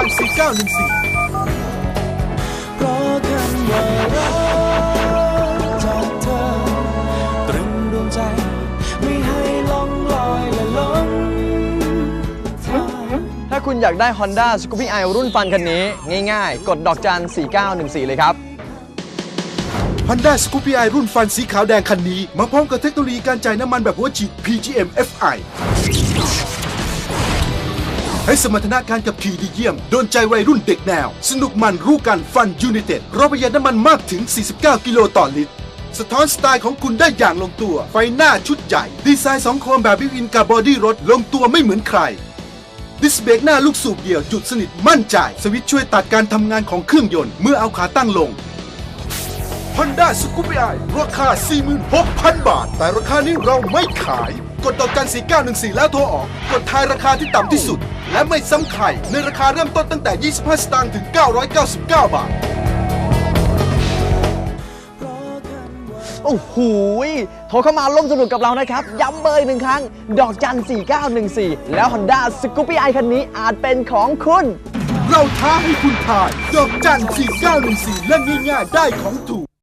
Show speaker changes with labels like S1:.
S1: เพราะคำว่ารักจากเธอ ตรึงดวงใจ ไม่ให้ล่องลอยและหลงทาง
S2: ถ้าคุณอยากได้ Honda Scoopy i รุ่นฟันคันนี้ ง่ายๆ กดดอกจัน 4914 เลยครับ
S3: Honda Scoopy i รุ่นฟันสีขาวแดงคันนี้ มาพร้อมกับเทคโนโลยีการจ่ายน้ำมันแบบหัวฉีด PGM FI ให้สมรรถนะการขับขี่ดีเยี่ยม โดนใจวัยรุ่นเด็กแนว สนุกมันรู้กันฟันยูนิเต็ดราประหยัดน้ำมันมากถึง 49 กิโลต่อลิตร สะท้อนสไตล์ของคุณได้อย่างลงตัว ไฟหน้าชุดใหญ่ ดีไซน์สองโคมแบบวิวินกับบอดี้รถลงตัวไม่เหมือนใครดิสเบรกหน้าลูกสูบเดี่ยวจุดสนิทมั่นใจ สวิตช์ช่วยตัดการทำงานของเครื่องยนต์เมื่อเอาขาตั้งลง Honda s c o o p i ราคา 46,000 บาท แต่ราคานี้เราไม่ขาย กดดอกจัน4914 แล้วโทรออก กดทายราคาที่ต่ำที่สุด และไม่ซ้ำใครในราคาเริ่มต้นตั้งแต่ 25 สตางค์ถึง 999 บาท
S2: โอ้โหยโทรเข้ามาร่วมสนุกกับเรานะครับ ย้ำเบอร์อีกหนึ่งครั้ง ดอกจัน 4914 แล้ว Honda Scoopy i คันนี้อาจเป็นของคุณ
S3: เราท้าให้คุณทายดอกจัน4914 และง่ายๆได้ของถูก